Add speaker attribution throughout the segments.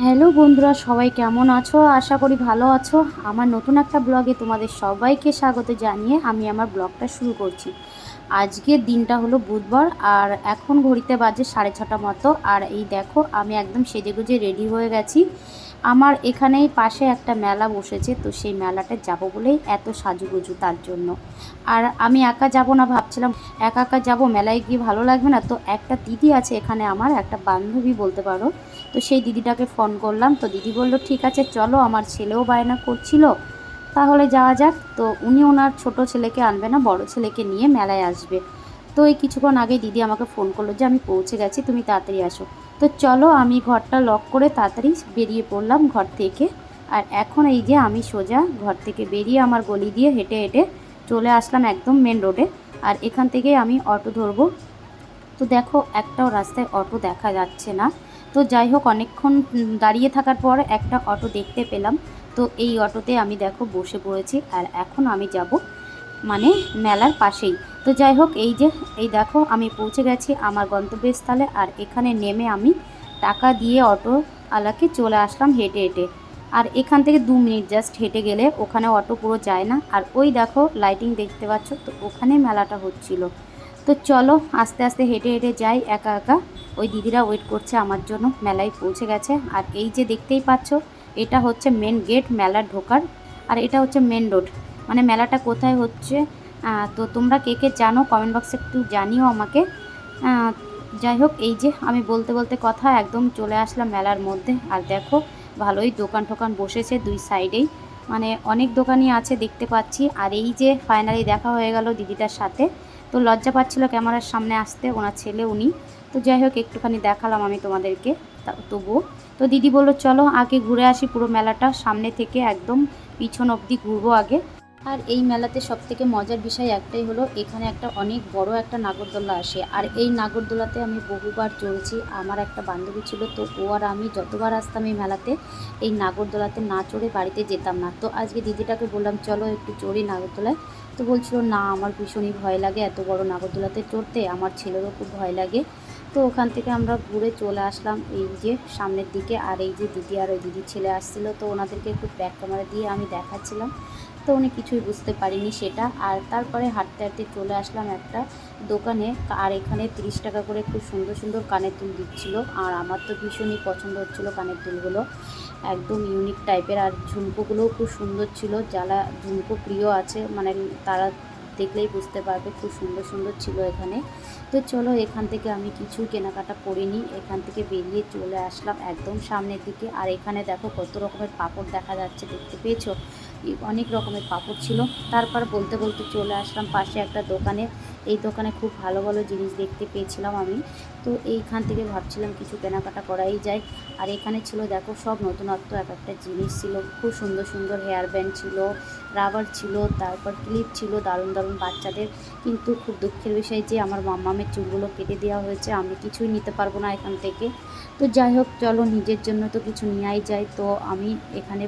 Speaker 1: Hello বন্ধুরা, সবাই কেমন আছো? আশা করি ভালো আছো। আমার নতুন একটা ব্লগে তোমাদের সবাইকে স্বাগত জানিয়ে আমি আমার ব্লগটা শুরু করছি। আজকের দিনটা হলো বুধবার, আর এখন ঘড়িতে বাজে সাড়ে ছটা মতো। আর এই দেখো, আমি একদম সেজে গুজে রেডি হয়ে গেছি। আমার এখানেই পাশে একটা মেলা বসেছে, তো সেই মেলাটা যাব বলেই এত সাজুগুজু তার জন্য। আর আমি একা যাব না ভাবছিলাম, একা একা যাব, মেলায় গিয়ে ভালো লাগবে না। তো একটা দিদি আছে এখানে আমার, একটা বান্ধবী বলতে পারো। তো সেই দিদিটাকে ফোন করলাম, তো দিদি বলল, ঠিক আছে, চলো, আমার ছেলেও বায়না করছিল। তাহলে যাওয়া যাক। তো উনি ওনার ছোট ছেলেকে আনবে না, বড় ছেলেকে নিয়ে মেলায় আসবে। তো এই কিছুক্ষণ আগে দিদি আমাকে ফোন করল যে, আমি পৌঁছে গেছি, তুমি তাড়াতাড়ি আসো। তো চলো আমি ঘরটা লক করে তাড়াতাড়ি বেরিয়ে পড়লাম ঘর থেকে। আর এখন এই যে আমি সোজা ঘর থেকে বেরিয়ে আমার গলি দিয়ে হেঁটে হেঁটে চলে আসলাম একদম মেন রোডে আর এখান থেকে আমি অটো ধরবো। তো দেখো, একটাও রাস্তায় অটো দেখা যাচ্ছে না। তো যাই হোক, অনেকক্ষণ দাঁড়িয়ে থাকার পর একটা অটো দেখতে পেলাম। তো এই অটোতে আমি দেখো বসে পড়েছি। আর এখন আমি যাব মানে মেলার পাশেই। তো যাই হোক, এই যে, এই দেখো, আমি পৌঁছে গেছি আমার গন্তব্যস্থলে আর এখানে নেমে আমি টাকা দিয়ে অটোওয়ালাকে চলে আসলাম হেঁটে হেঁটে। আর এখান থেকে দু মিনিট জাস্ট হেঁটে গেলে ওখানে অটো পুরো যায় না। আর ওই দেখো লাইটিং দেখতে পাচ্ছ, তো ওখানে মেলাটা হচ্ছিল। তো চলো, আস্তে আস্তে হেঁটে হেঁটে যাই, একা একা। ওই দিদিরা ওয়েট করছে আমার জন্য, মেলায় পৌঁছে গেছে। আর এই যে দেখতেই পাচ্ছ, এটা হচ্ছে মেন গেট মেলার ঢোকার। আর এটা হচ্ছে মেন রোড মানে মেলাটা কোথায় হচ্ছে তো তোমরা কে কে জানো? কমেন্ট বক্সে একটু জানিও আমাকে। যাই হোক, এই যে আমি বলতে বলতে কথা একদম চলে আসলাম মেলার মধ্যে। আর দেখো, ভালোই দোকান টোকান বসেছে দুই সাইডেই মানে অনেক দোকানই আছে দেখতে পাচ্ছি। আর এই যে ফাইনালি দেখা হয়ে গেল দিদিটার সাথে। তো লজ্জা পাচ্ছিল ক্যামেরার সামনে আসতে, ওনার ছেলে, উনি। তো যাই হোক, একটুখানি দেখালাম আমি তোমাদেরকে। তবুও। তো দিদি বলল, চলো আগে ঘুরে আসি পুরো মেলাটা। সামনে থেকে একদম পিছন অবধি ঘুরবো আগে। আর এই মেলাতে সব থেকে মজার বিষয় একটাই হলো, এখানে একটা অনেক বড় একটা নাগরদোলা আসে। আর এই নাগরদোলাতে আমি বহুবার চড়েছি, আমার একটা বান্ধবী ছিল, তো ও আর আমি যতবার আসতাম এই মেলাতে, এই নাগরদোলাতে না চড়ে বাড়িতে যেতাম না। তো আজকে দিদিটাকে বললাম, চলো একটু চড়ি নাগরদোলায়। তো বলছিল, না, আমার ভীষণই ভয় লাগে এত বড় নাগরদোলাতে চড়তে, আমার ছেলেরও খুব ভয় লাগে। তো ওখান থেকে আমরা ঘুরে চলে আসলাম এই যে সামনের দিকে, আর এই যে দিদি আর ওই দিদির ছেলে আসছিল, তো ওনাদেরকে একটু ব্যাক ক্যামেরা দিয়ে আমি দেখাচ্ছিলাম। তো উনি কিছুই বুঝতে পারিনি সেটা। আর তারপরে হাঁটতে হাঁটতে চলে আসলাম একটা দোকানে। আর এখানে তিরিশ টাকা করে খুব সুন্দর সুন্দর কানের দুল দিচ্ছিল। আর আমার তো ভীষণই পছন্দ হচ্ছিল কানের দুলগুলো। একদম ইউনিক টাইপের আর ঝুমকোগুলোও খুব সুন্দর ছিল। যারা ঝুমকো প্রিয় আছে মানে তারা দেখলেই বুঝতে পারবে খুব সুন্দর সুন্দর ছিল এখানে। তো চলো, এখান থেকে আমি কিছু কেনাকাটা করিনি। এখান থেকে বেরিয়ে চলে আসলাম একদম সামনের দিকে। আর এখানে দেখো কত রকমের পাপড় দেখা যাচ্ছে, দেখতে পেয়েছ? অনেক রকমের পাপড় ছিল। তারপর বলতে বলতে চলে আসলাম পাশে একটা দোকানে। এই দোকানে খুব ভালো ভালো জিনিস দেখতে পেয়েছিলাম আমি। তো এইখান থেকে ভাবছিলাম কিছু কেনাকাটা করাই যায়। আর এখানে ছিল, দেখো, সব নতুনত্ব এক একটা জিনিস ছিল। খুব সুন্দর সুন্দর হেয়ার ব্যান্ড ছিল। রাবার ছিল, তারপর ক্লিপ ছিল, দারুণ দারুণ বাচ্চাদের। কিন্তু খুব দুঃখের বিষয় যে আমার মাম্মামের চুলগুলো কেটে দেওয়া হয়েছে, আমি কিছুই নিতে পারব না এখান থেকে। তো যাই হোক, চলো নিজের জন্য তো কিছু নেওয়াই যায়। তো আমি এখানে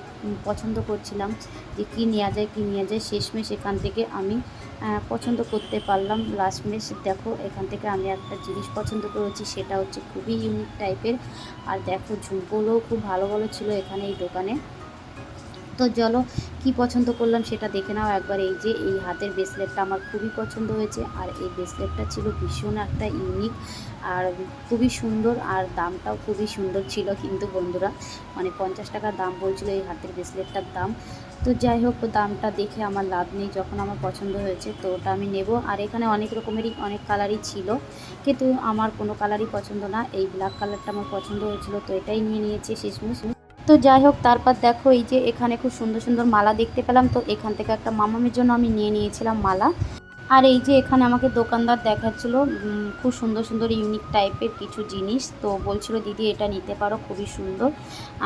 Speaker 1: পছন্দ করছিলাম যে কী নেওয়া যায়, কী নেওয়া যায়, শেষমেশ এখান থেকে আমি পছন্দ করতে পারলাম। লাস্টমেশ দেখো, এখান থেকে আমি একটা জিনিস পছন্দ করেছি, সেটা হচ্ছে খুবই ইউনিক টাইপের আর দেখো, ঝুমকোগুলোও খুব ভালো ভালো ছিল এখানে এই দোকানে। তো চলো কি পছন্দ করলাম সেটা দেখে নাও একবার। এই যে, এই হাতের ব্রেসলেটটা আমার খুবই পছন্দ হয়েছে। আর এই ব্রেসলেটটা ছিল ভীষণ একটা ইউনিক আর খুবই সুন্দর আর দামটাও খুবই সুন্দর ছিল কিন্তু বন্ধুরা মানে পঞ্চাশ টাকার দাম বলছিল এই হাতের ব্রেসলেটটার দাম। তো যাই হোক, দামটা দেখে আমার লাভ নেই যখন আমার পছন্দ হয়েছে, তো ওটা আমি নেব। আর এখানে অনেক রকমেরই, অনেক কালারই ছিল, কিন্তু আমার কোনো কালারই পছন্দ না। এই ব্ল্যাক কালারটা আমার পছন্দ হয়েছিল, তো এটাই নিয়ে নিয়েছি শেষমেশ। তো যাই হোক, তারপর দেখো এই যে এখানে খুব সুন্দর সুন্দর মালা দেখতে পেলাম। তো এখান থেকে একটা মামামের জন্য আমি নিয়ে নিয়েছিলাম মালা। আর এই যে এখানে আমাকে দোকানদার দেখাচ্ছিল খুব সুন্দর সুন্দর ইউনিক টাইপের কিছু জিনিস। তো বলছিল, দিদি, এটা নিতে পারো, খুবই সুন্দর।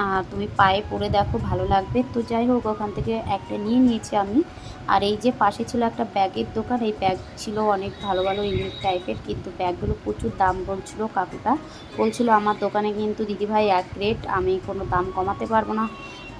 Speaker 1: আর তুমি পায়ে পরে দেখো, ভালো লাগবে। তো যাই হোক, ওখান থেকে একটা নিয়ে নিয়েছি আমি। আর এই যে পাশে ছিল একটা ব্যাগের দোকান, এই ব্যাগ ছিল অনেক ভালো ভালো ইউনিক টাইপের কিন্তু ব্যাগগুলো প্রচুর দাম বলছিল কাকুটা। বলছিল, আমার দোকানে কিন্তু দিদিভাই এক রেট আমি কোনো দাম কমাতে পারব না।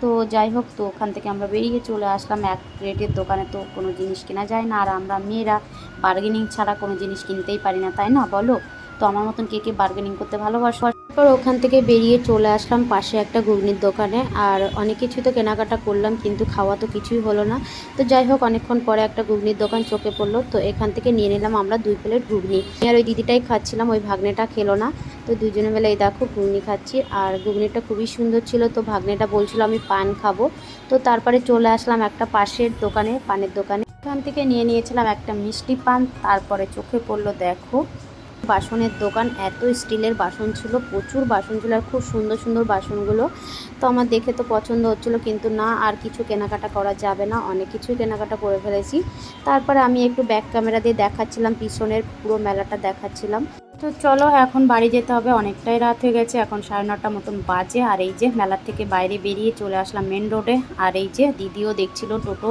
Speaker 1: তো যাই হোক, তো ওখান থেকে আমরা বেরিয়ে চলে আসলাম, এক রেটের দোকানে তো কোনো জিনিস কেনা যায় না। আর আমরা মেয়েরা বার্গেনিং ছাড়া কোনো জিনিস কিনতেই পারি না, তাই না বলো? তো আমার মতন কে কে বার্গেনিং করতে ভালোবাসো? তারপর ওখান থেকে বেরিয়ে চলে আসলাম পাশে একটা ঘুগনির দোকানে। আর অনেক কিছু তো কেনাকাটা করলাম, কিন্তু খাওয়া তো কিছুই হলো না। তো যাই হোক, অনেকক্ষণ পরে একটা ঘুগনির দোকান চোখে পড়ল। তো এখান থেকে নিয়ে নিলাম আমরা দুই প্লেট ঘুগনি। আর ওই দিদিটাই খাচ্ছিলাম, ওই ভাগ্নেটা খেলো না। তো দুজনে বেলা এই দেখো ঘুগনি খাচ্ছি। আর ঘুগনিটা খুবই সুন্দর ছিল, তো ভাগ্নেটা বলছিল আমি পান খাব। তো তারপরে চলে আসলাম একটা পাশের দোকানে, পানের দোকানে। এখান থেকে নিয়ে নিয়েছিলাম একটা মিষ্টি পান, তারপরে চোখে পড়ল দেখো। বাসনের দোকান, এত স্টিলের বাসন ছিল, প্রচুর বাসন ছিল আর খুব সুন্দর সুন্দর বাসনগুলো। তো আমার দেখে তো পছন্দ হচ্ছিল, কিন্তু না, আর কিছু কেনাকাটা করা যাবে না, অনেক কিছুই কেনাকাটা করে ফেলেছি। তারপরে আমি একটু ব্যাক ক্যামেরা দিয়ে দেখাচ্ছিলাম, পিছনের পুরো মেলাটা দেখাচ্ছিলাম। তো চলো, এখন বাড়ি যেতে হবে, অনেকটাই রাত হয়ে গেছে, এখন সাড়ে নটা মতন বাজে, আর এই যে মেলার থেকে বাইরে বেরিয়ে চলে আসলাম মেন রোডে আর এই যে দিদিও দেখছিল টোটো।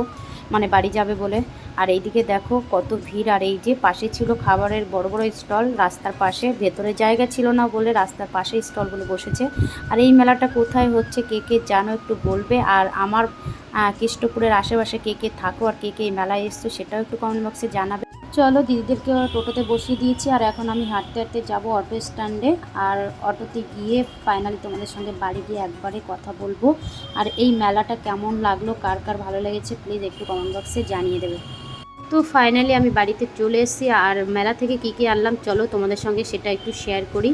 Speaker 1: মানে বাড়ি যাবে বলে। আর এইদিকে দেখো কত ভিড়, আর এই যে পাশে ছিল খাবারের বড় বড় স্টল, রাস্তার পাশে ভেতরে জায়গা ছিল না বলে রাস্তার পাশে স্টলগুলো বসেছে। আর এই মেলাটা কোথায় হচ্ছে কে কে জানো একটু বলবে? আর আমার কৃষ্ণপুরের আশেপাশে কে কে থাকো আর কে কে এই মেলায় এসছো সেটাও একটু কমেন্ট বক্সে জানাবে। চলো, দিদিদেরকে টোটোতে বসিয়ে দিয়েছি, আর এখন আমি হাঁটতে হাঁটতে যাব অটো স্ট্যান্ডে, আর অটোতে গিয়ে ফাইনালি তোমাদের সঙ্গে বাড়ি গিয়ে একবারে কথা বলব। আর এই মেলাটা কেমন লাগল, কার কার ভালো লেগেছে প্লিজ একটু কমেন্ট বক্সে জানিয়ে দেবে। তো ফাইনালি আমি বাড়িতে চলে এসেছি, আর মেলা থেকে কী কী আনলাম, চলো তোমাদের সঙ্গে সেটা একটু শেয়ার করি।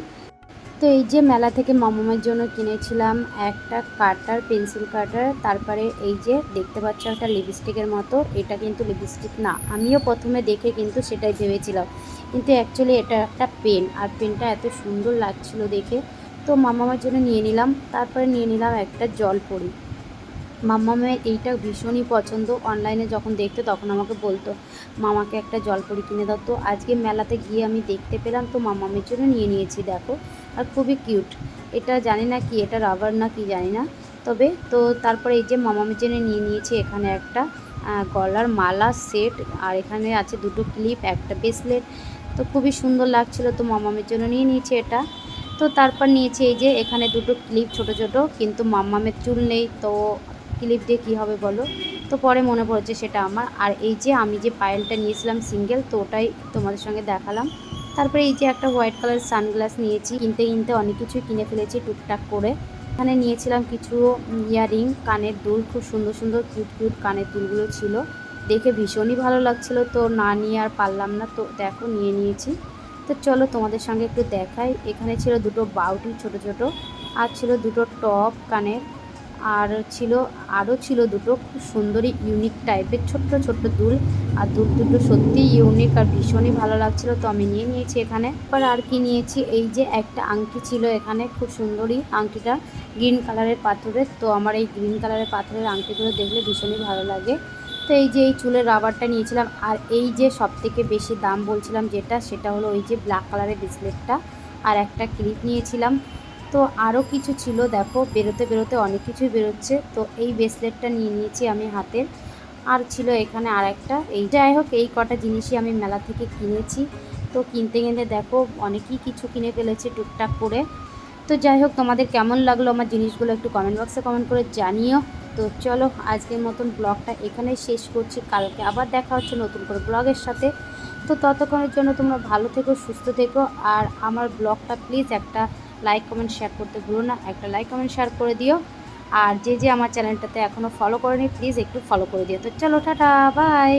Speaker 1: তো এই যে মেলা থেকে মামামের জন্য কিনেছিলাম একটা কাটার, পেন্সিল কাটার, তারপরে এই যে দেখতে পাচ্ছ একটা লিপস্টিকের মতো, এটা কিন্তু লিপস্টিক না। আমিও প্রথমে দেখে কিন্তু সেটাই ভেবেছিলাম। কিন্তু অ্যাকচুয়ালি এটা একটা পেন আর পেনটা এত সুন্দর লাগছিল দেখে। তো মামামার জন্য নিয়ে নিলাম, তারপরে নিয়ে নিলাম একটা জলপরি। মাম্মামের এইটা ভীষণই পছন্দ। অনলাইনে যখন দেখতো তখন আমাকে বলতো, মামাকে একটা জলপরি কিনে দাও। তো আজকে মেলাতে গিয়ে আমি দেখতে পেলাম, তো মামামের জন্য নিয়ে নিয়েছি, দেখো। আর খুবই কিউট। এটা জানি না কি, এটা রাবার না কি জানি না। তবে তো তারপরে এই যে মামামের জন্য নিয়ে নিয়েছি এখানে একটা গলার মালা সেট। আর এখানে আছে দুটো ক্লিপ, একটা ব্রেসলেট। তো খুবই সুন্দর লাগছিল তো মামামের জন্য নিয়ে নিয়েছি এটা। তো তারপর নিয়েছি এই যে এখানে দুটো ক্লিপ ছোট ছোট, কিন্তু মাম্মামের চুল নেই। তো ক্লিপ দিয়ে কী হবে বলো? তো পরে মনে পড়েছে সেটা আমার। আর এই যে আমি যে পায়েলটা নিয়েছিলাম সিঙ্গেল, তো ওটাই তোমাদের সঙ্গে দেখালাম। তারপরে এই যে একটা হোয়াইট কালার সানগ্লাস নিয়েছি, কিনতে কিনতে অনেক কিছুই কিনে ফেলেছি টুকটাক করে। এখানে নিয়েছিলাম কিছু ইয়ারিং, কানের দুল, খুব সুন্দর সুন্দর কিউট কিউট কানের দুলগুলো ছিল। দেখে ভীষণই ভালো লাগছিল তো না নিয়ে আর পারলাম না। তো দেখো, নিয়ে নিয়েছি। তো চলো তোমাদের সঙ্গে একটু দেখাই। এখানে ছিল দুটো বাউটি ছোট ছোট, আর ছিল দুটো টপ কানের। আর ছিল, আরও ছিল দুটো খুব সুন্দরই ইউনিক টাইপের ছোট্ট ছোট্ট দুল। আর দুল দুটো সত্যিই ইউনিক আর ভীষণই ভালো লাগছিল, তো আমি নিয়ে নিয়েছি এখানে। এবার আর কি নিয়েছি? এই যে একটা আংটি ছিল এখানে, খুব সুন্দরই আংটিটা গ্রিন কালারের পাথরের। তো আমার এই গ্রিন কালারের পাথরের আংটিগুলো দেখলে ভীষণই ভালো লাগে। তো এই যে এই চুলের রাবারটা নিয়েছিলাম, আর এই যে সব থেকে বেশি দাম বলছিলাম যেটা, সেটা হলো ওই যে ব্ল্যাক কালারের ব্রেসলেটটা আর একটা ক্লিপ নিয়েছিলাম। তো আরও কিছু ছিল, দেখো, বেরোতে বেরোতে অনেক কিছুই বেরোচ্ছে। তো এই ব্রেসলেটটা নিয়ে নিয়েছি আমি হাতের আর ছিল এখানে আর একটা এই যাই হোক, এই কটা জিনিসই আমি মেলা থেকে কিনেছি। তো কিনতে কিনতে দেখো, অনেকই কিছু কিনে ফেলেছি টুকটাক করে। তো যাই হোক, তোমাদের কেমন লাগল আমার জিনিসগুলো একটু কমেন্ট বক্সে কমেন্ট করে জানিও। তো চলো, আজকের মতন ব্লগটা এখানেই শেষ করছি। কালকে আবার দেখা হচ্ছে নতুন করে ব্লগের সাথে। তো ততক্ষণের জন্য তোমরা ভালো থেকো, সুস্থ থেকো। আর আমার ব্লগটা প্লিজ একটা লাইক কমেন্ট শেয়ার করতে ভুলো না। একটা লাইক কমেন্ট শেয়ার করে দিও। আর যে যে আমার চ্যানেলটাতে এখনও ফলো করেনি প্লিজ একটু ফলো করে দিও। তো চলো, টাটা বাই